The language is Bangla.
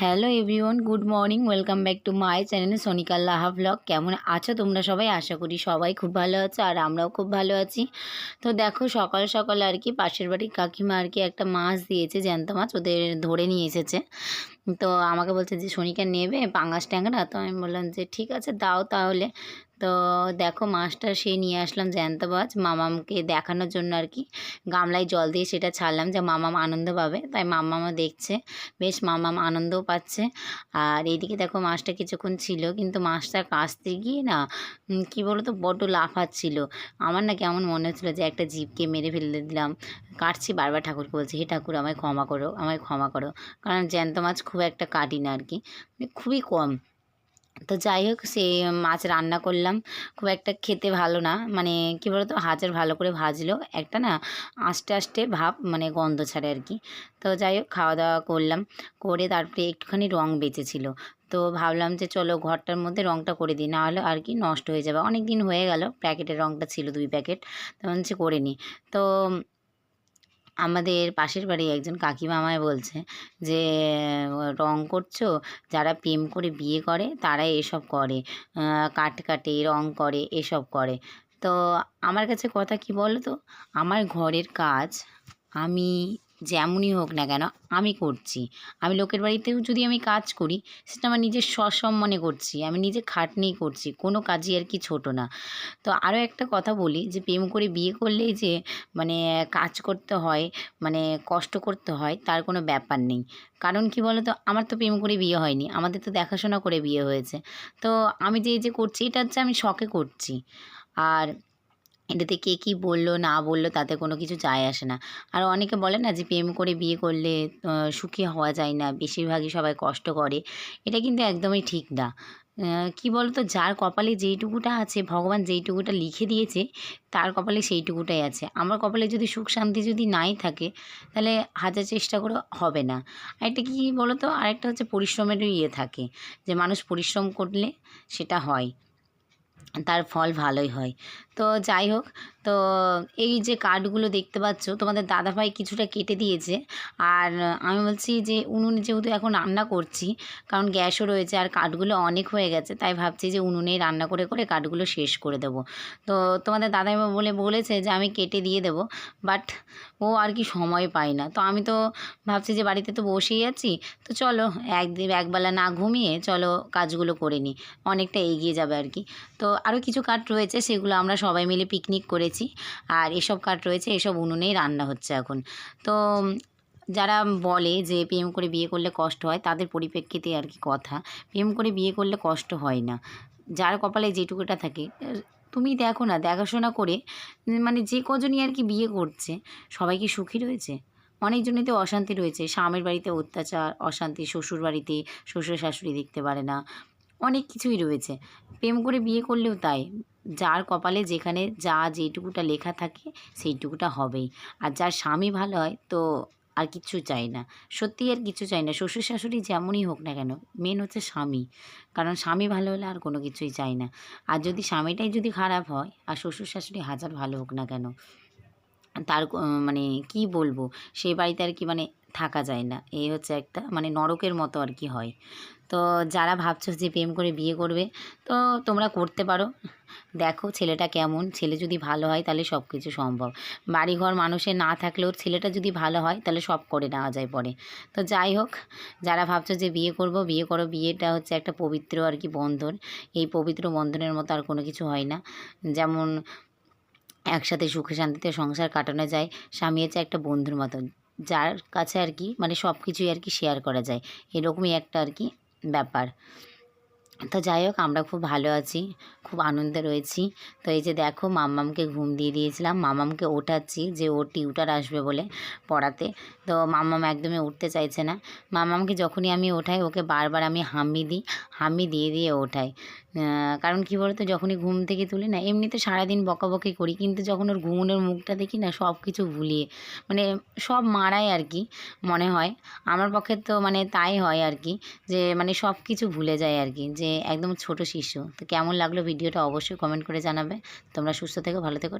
Hello everyone, good morning, welcome back to my channel Sonika Laha blog কেমন আছো তোমরা সবাই? আশা করি সবাই খুব ভালো আছো আর আমরাও খুব ভালো আছি। তো দেখো, সকাল সকাল আর কি পাশের বাড়ির কাকিমা আর কি একটা মাছ দিয়েছে, জ্যান্ত মাছ, ওদের ধরে নিয়ে এসেছে। তো আমাকে বলছে যে, সোনিকা নেবে পাঙ্গাস ট্যাংরা? তো আমি বললাম যে, ঠিক আছে, দাও তাহলে। তো দেখো মাছটা সে নিয়ে আসলাম জ্যান্ত মাছ মামামকে দেখানোর জন্য আর কি। গামলায় জল দিয়ে সেটা ছাড়লাম যে মামাম আনন্দ পাবে। তাই মামামা দেখছে। বেশ মামাম আনন্দও পাচ্ছে। আর এইদিকে দেখো মাছটা কিছুক্ষণ ছিল, কিন্তু মাছটা কাচতে গিয়ে না কী বলো তো বড্ড লাফাচ্ছিল। আমার না কেমন মনে হচ্ছিল যে একটা জীবকে মেরে ফেলে দিলাম। কাটছি বারবার ঠাকুরকে, বলছি, হে ঠাকুর, আমায় ক্ষমা করো, আমায় ক্ষমা করো। কারণ জ্যান্ত মাছ খুব একটা কাটি না আর কি। মানে খুবই কম। তো যাই হোক, সে মাছ রান্না করলাম। খুব একটা খেতে ভালো না মানে কী বলতো হাজার ভালো করে ভাজলো। একটা না আস্তে আস্তে ভাব মানে গন্ধ ছাড়ে আর কি। তো যাই হোক, খাওয়া দাওয়া করলাম। করে তারপরে একটুখানি রং বেঁচেছিল। তো ভাবলাম যে চলো ঘরটার মধ্যে রংটা করে দিই, নাহলে আর কি নষ্ট হয়ে যাবে। অনেক দিন হয়ে গেল, প্যাকেটের রংটা ছিল, দুই প্যাকেট। তখন সে করে নিই। তো আমাদের পাশের বাড়ি একজন কাকিমা আমায় বলছে যে, রং করছ? যারা প্রেম করে বিয়ে করে, তারাই এসব করে। কাট কাটে, রং করে, এসব করে। তো আমার কাছে কথা কি বলো তো আমার ঘরের কাজ আমি যেমনই হোক না কেন, আমি করছি। আমি লোকের বাড়িতেও যদি আমি কাজ করি, সেটা আমার নিজের সসম্মানে করছি, আমি নিজে খাটনিই করছি, কোনো কাজই আর কি ছোট না। তো আরও একটা কথা বলি যে, প্রেম করে বিয়ে করলেই যে মানে কাজ করতে হয় মানে কষ্ট করতে হয়, তার কোনো ব্যাপার নেই। কারণ কি বলো তো আমার তো প্রেম করে বিয়ে হয়নি, আমাদের তো দেখাশোনা করে বিয়ে হয়েছে। তো আমি যে যে করছি, এটা হচ্ছে আমি শখে করছি। আর এটাতে কে কী বলল, না বলল তাতে কোনো কিছু যায় আসে না। আর অনেকে বলে না যে, প্রেম করে বিয়ে করলে সুখী হওয়া যায় না, বেশিরভাগই সবাই কষ্ট করে। এটা কিন্তু একদমই ঠিক না। কি বলতো, যার কপালে যেইটুকুটা আছে, ভগবান যেইটুকুটা লিখে দিয়েছে, তার কপালে সেইটুকুটাই আছে। আমার কপালে যদি সুখ শান্তি যদি নাই থাকে, তাহলে হাজার চেষ্টা করে হবে না। আরেকটা কী বলতো, আরেকটা হচ্ছে পরিশ্রমেরও ইয়ে থাকে, যে মানুষ পরিশ্রম করলে সেটা হয়, তার ফল ভালোই হয়। তো যাই হোক, তো এই যে কাঠগুলো দেখতে পাচ্ছ, তোমাদের দাদাভাই কিছুটা কেটে দিয়েছে। আর আমি বলছি যে, উনুনে যেহেতু এখন রান্না করছি, কারণ গ্যাসও রয়েছে আর কাঠগুলো অনেক হয়ে গেছে, তাই ভাবছি যে উনুনেই রান্না করে করে কাঠগুলো শেষ করে দেব। তো তোমাদের দাদাই বলে, বলেছে যে, আমি কেটে দিয়ে দেবো বাট ও আর কি সময় পায় না। তো আমি তো ভাবছি যে, বাড়িতে তো বসেই আছি, তো চলো একদিন একবেলা না ঘুমিয়ে চলো কাজগুলো করে নিই, অনেকটা এগিয়ে যাবে আর কি। তো আরও কিছু কাঠ রয়েছে, সেগুলো আমরা সবাই মিলে পিকনিক করেছি। আর এসব কাঠ রয়েছে, এসব উনুনেই রান্না হচ্ছে এখন। তো যারা বলে যে প্রেম করে বিয়ে করলে কষ্ট হয়, তাদের পরিপ্রেক্ষিতে আর কি কথা। প্রেম করে বিয়ে করলে কষ্ট হয় না। যার কপালে যেটুকুটা থাকে, তুমি দেখো না, দেখাশোনা করে মানে যে কজনই আর কি বিয়ে করছে, সবাই কি সুখী রয়েছে? অনেকজনই তো অশান্তি রয়েছে। স্বামীর বাড়িতে অত্যাচার, অশান্তি, শ্বশুর বাড়িতে শ্বশুর শাশুড়ি দেখতে পারে না, অনেক কিছুই রয়েছে। প্রেম করে বিয়ে করলেও তাই। যার কপালে যেখানে যা যেইটুকুটা লেখা থাকে, সেইটুকুটা হবেই। আর যার স্বামী ভালো হয়, তো আর কিচ্ছু চাই না। সত্যি আর কিছু চাই না। শ্বশুর শাশুড়ি যেমনই হোক না কেন মেন হচ্ছে স্বামী। কারণ স্বামী ভালো হলে আর কোনো কিছুই চাই না। আর যদি স্বামীটাই যদি খারাপ হয়, আর শ্বশুর শাশুড়ি হাজার ভালো হোক না কেন, তার মানে কি বলব? সে বাড়িতে আর কি মানে থাকা যায় না। এই হচ্ছে একটা মানে নরকের মতো আর কি হয়। তো যারা ভাবছ যে প্রেম করে বিয়ে করবে, তো তোমরা করতে পারো। দেখো ছেলেটা কেমন, ছেলে যদি ভালো হয় তাহলে সব কিছু সম্ভব। বাড়িঘর মানুষের না থাকলেও ছেলেটা যদি ভালো হয় তাহলে সব করে নেওয়া যায় পরে। তো যাই হোক, যারা ভাবছ যে বিয়ে করব, বিয়ে করো, বিয়েটা হচ্ছে একটা পবিত্র আর কি বন্ধন। এই পবিত্র বন্ধনের মতো আর কোনো কিছু হয় না। যেমন একসাথে সুখে শান্তিতে সংসার কাটানো যায়, স্বামী হচ্ছে একটা বন্ধুর মতন। যার কাছে আর কি মানে সব কিছুই আর কি শেয়ার করা যায়। এরকমই একটা আর কি ব্যাপার। তো যাই হোক, আমরা খুব ভালো আছি, খুব আনন্দে রয়েছি। তো এই যে দেখো, মাম্মামকে ঘুম দিয়ে দিয়েছিলাম। মামামকে ওঠাচ্ছি যে ও টিউটার আসবে বলে পড়াতে। তো মাম্মাম একদমই উঠতে চাইছে না। মামামকে যখনই আমি ওঠাই, ওকে বারবার আমি হামি দিই। হামি দিয়ে দিয়ে ওঠাই। কারণ কি বলতো, যখনই ঘুম থেকে তুলি না এমনিতে সারাদিন বকাবকি করি, কিন্তু যখন ওর ঘুমোনোর মুখটা দেখি না, সব কিছু ভুলিয়ে মানে সব মারাই আর কি মনে হয়। আমার পক্ষে তো মানে তাই হয় আর কি, যে মানে সব কিছু ভুলে যায় আর কি, যে একদম ছোট শিশু। তো কেমন লাগল ভিডিওটা অবশ্যই কমেন্ট করে জানাবে। তোমরা সুস্থ থেকো, ভালো থেকো।